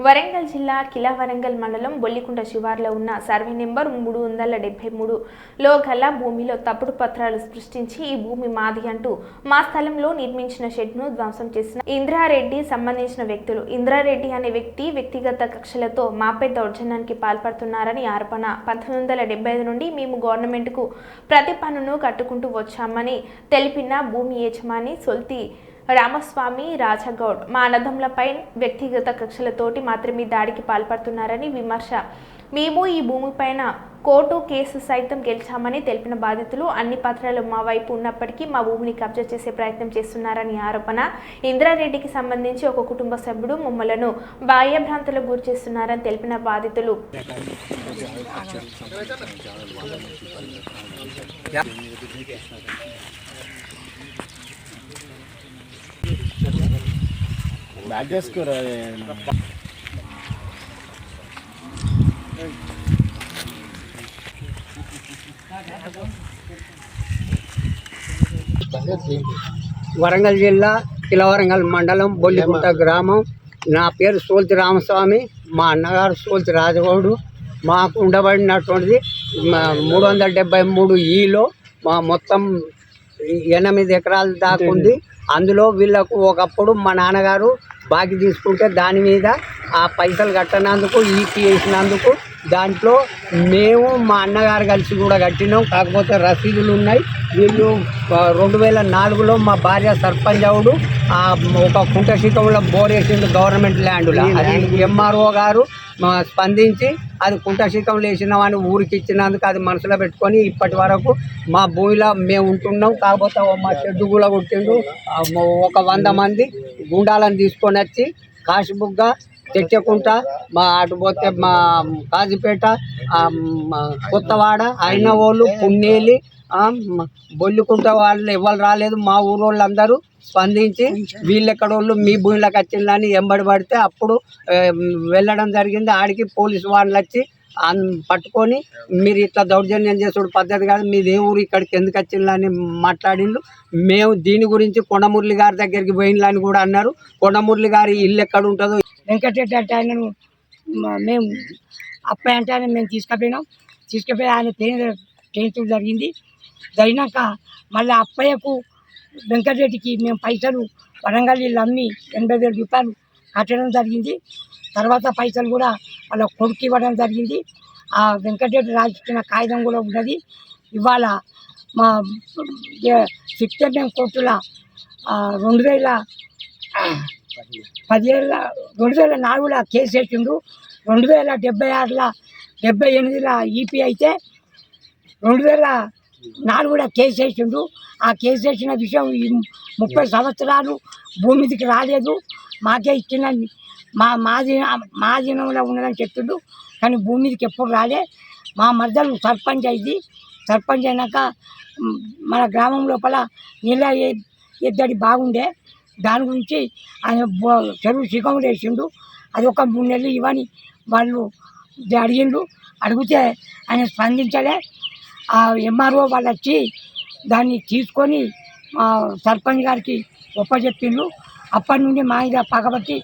వరంగల్ జిల్లా కిలా వరంగల్ మండలం బొల్లికుంట శివార్లో ఉన్న సర్వే నెంబర్ మూడు వందల డెబ్బై మూడులో గల భూమిలో తప్పుడు పత్రాలు సృష్టించి ఈ భూమి మాది అంటూ మా స్థలంలో నిర్మించిన షెడ్ను ధ్వంసం చేసిన ఇంద్రారెడ్డి సంబంధించిన వ్యక్తులు. ఇంద్రారెడ్డి అనే వ్యక్తి వ్యక్తిగత కక్షలతో మాపై దౌర్జన్యానికి పాల్పడుతున్నారని ఆరోపణ. పంతొమ్మిది వందల డెబ్బై ఐదు నుండి మేము గవర్నమెంట్కు ప్రతి పన్నును కట్టుకుంటూ వచ్చామని తెలిపిన భూమి యజమాని సొల్తి రామస్వామి రాజగౌడ్ మా అన్నదమ్ములపై వ్యక్తిగత కక్షలతోటి మాత్రమే దాడికి పాల్పడుతున్నారని విమర్శ. మేము ఈ భూమిపైన కోర్టు కేసు సైతం గెలిచామని తెలిపిన బాధితులు అన్ని పత్రాలు మా వైపు ఉన్నప్పటికీ మా భూమిని కబ్జా చేసే ప్రయత్నం చేస్తున్నారని ఆరోపణ. ఇంద్రారెడ్డికి సంబంధించి ఒక కుటుంబ సభ్యుడు మమ్మలను బాహ్యభ్రాంతులకు గురి చేస్తున్నారని తెలిపిన బాధితులు. బ్యాగ్ చేసుకోరా వరంగల్ జిల్లా కిలవరంగల్ మండలం బొల్లిగుంట గ్రామం. నా పేరు సోల్తి రామస్వామి. మా అన్నగారు సోల్తి రాజగౌడు. మాకు ఉండబడినటువంటిది మా- మూడు వందల డెబ్బై మూడు ఈలో మా మొత్తం ఎనిమిది ఎకరాలు దాకా ఉంది. అందులో వీళ్ళకు ఒకప్పుడు మా నాన్నగారు బాకీ తీసుకుంటే దాని మీద ఆ పైసలు కట్టనందుకు ఈకి వేసినందుకు దాంట్లో మేము మా అన్నగారు కలిసి కూడా కట్టినాం. కాకపోతే రసీదులు ఉన్నాయి. వీళ్ళు రెండు వేల నాలుగులో మా భార్య సర్పంచ్ అవుడు ఒక కుంట శిఖంలో బోర్ వేసిండు గవర్నమెంట్ ల్యాండ్లో. అది ఎంఆర్ఓ గారు స్పందించి అది కుంట శిఖంలో వాడిని ఊరికి ఇచ్చినందుకు అది మనసులో పెట్టుకొని ఇప్పటి వరకు మా భూమిలో మేము ఉంటున్నాం. కాకపోతే మా షెడ్డు కూడా కొట్టిండు ఒక వంద మంది గుండాలను తీసుకొని వచ్చి కాశీబుగ్గ తెచ్చకుంట మా అటు పోతే మా కాజీపేట కొత్తవాడ అయినవాళ్ళు పున్నేలి బొల్లికుంట వాళ్ళు ఎవరు రాలేదు మా ఊరు వాళ్ళందరూ స్పందించి వీళ్ళెక్కడోళ్ళు మీ భూమిలోకి వచ్చిందని ఎంబడి పడితే అప్పుడు వెళ్ళడం జరిగింది. ఆడికి పోలీసు వాళ్ళు వచ్చి పట్టుకొని మీరు ఇట్లా దౌర్జన్యం చేసుడు పద్ధతి కాదు మీది ఏ ఊరు ఇక్కడికి ఎందుకు వచ్చిందని మాట్లాడిండు. మేము దీని గురించి కొండమురళి గారి దగ్గరికి పోయిందని కూడా అన్నారు. కొండమురళి గారి ఇల్లు ఎక్కడ ఉంటుందో వెంకటరెడ్డి అంటే ఆయనను మ- మేము అబ్బాయి అంటే ఆయన మేము తీసుకుపోయినాం. తీసుకుపోయి ఆయన ట్రైన్ ట్రైన్ జరిగింది. జరిగినాక మళ్ళీ అప్పయ్యకు వెంకటరెడ్డికి మేము పైసలు వరంగల్ ఇల్లు అమ్మి ఎనభై వేల రూపాయలు కట్టడం జరిగింది. తర్వాత పైసలు కూడా వాళ్ళ కొడుకు ఇవ్వడం జరిగింది. ఆ వెంకటరెడ్డి రాసిచ్చిన కాగితం కూడా ఉన్నది. ఇవాళ మా సిక్స్టర్నేం కోర్టుల రెండు వేల పదివేల రెండు వేల నాలుగులో కేసు వేసిండు రెండు వేల డెబ్బై ఆరులో డెబ్బై ఎనిమిదిలో ఈపీ అయితే రెండు వేల నాలుగులో కేసు వేసిండు. ఆ కేసు వేసిన విషయం ఈ ముప్పై సంవత్సరాలు భూమి మీదకి రాలేదు. మాకే ఇచ్చిన మా మాది మాదినంలో ఉన్నదని చెప్పిండు. కానీ భూమి మీదకి ఎప్పుడు రాలే. మా మర్దలు సర్పంచ్ అయింది. సర్పంచ్ అయినాక మన గ్రామం లోపల నీళ్ళ ఎద్దడి బాగుండే. దాని గురించి ఆయన చెరువు శిఖం వేసిండు. అది ఒక మూడు నెలలు ఇవ్వని వాళ్ళు అడిగిండు. అడిగితే ఆయన స్పందించలే. ఆ ఎంఆర్ఓ వాళ్ళు వచ్చి దాన్ని తీసుకొని మా సర్పంచ్ గారికి ఒప్పచెప్పిండు అప్పటి నుండి మా ఇది పగబట్టి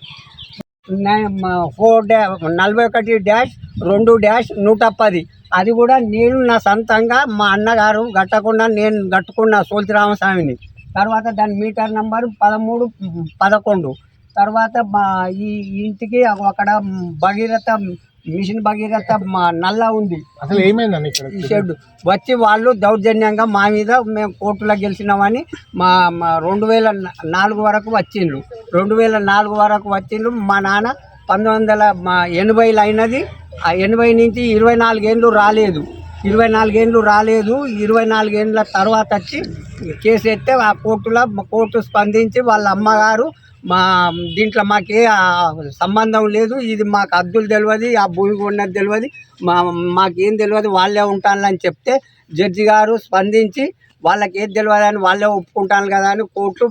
ఫోర్ డా నలభై ఒకటి డ్యాష్ రెండు డ్యాష్ నూట పది. అది కూడా నేను నా సొంతంగా మా అన్నగారు కట్టకుండా నేను కట్టుకున్న సోల్తి రామస్వామిని తర్వాత దాని మీటర్ నెంబరు పదమూడు పదకొండు. తర్వాత మా ఈ ఇంటికి అక్కడ భగీరథ మిషన్ భగీరథ మా నల్ల ఉంది. అసలు ఏమైందండి ఇక్కడ? షెడ్ వచ్చి వాళ్ళు దౌర్జన్యంగా మా మీద మేము కోర్టులో గెలిచినామని మా మా రెండు వేల నాలుగు వరకు వచ్చిండ్రు. రెండు వేల నాలుగు వరకు వచ్చిండ్రు. మా నాన్న పంతొమ్మిది వందల మా ఎనభైలో అయినది. ఆ ఎనభై నుంచి ఇరవై నాలుగేళ్ళు రాలేదు. ఇరవై నాలుగేళ్ళు రాలేదు. ఇరవై నాలుగేళ్ళ తర్వాత వచ్చి కేసు ఎత్తే ఆ కోర్టులో కోర్టు స్పందించి వాళ్ళ అమ్మగారు మా దీంట్లో మాకే సంబంధం లేదు. ఇది మాకు అద్దులు తెలియదు ఆ భూమి ఉన్నది తెలియదు మా మాకేం తెలియదు వాళ్ళే ఉంటానని చెప్తే జడ్జి గారు స్పందించి వాళ్ళకి ఏది తెలియదు అని వాళ్ళే ఒప్పుకుంటాను కదా అని కోర్టు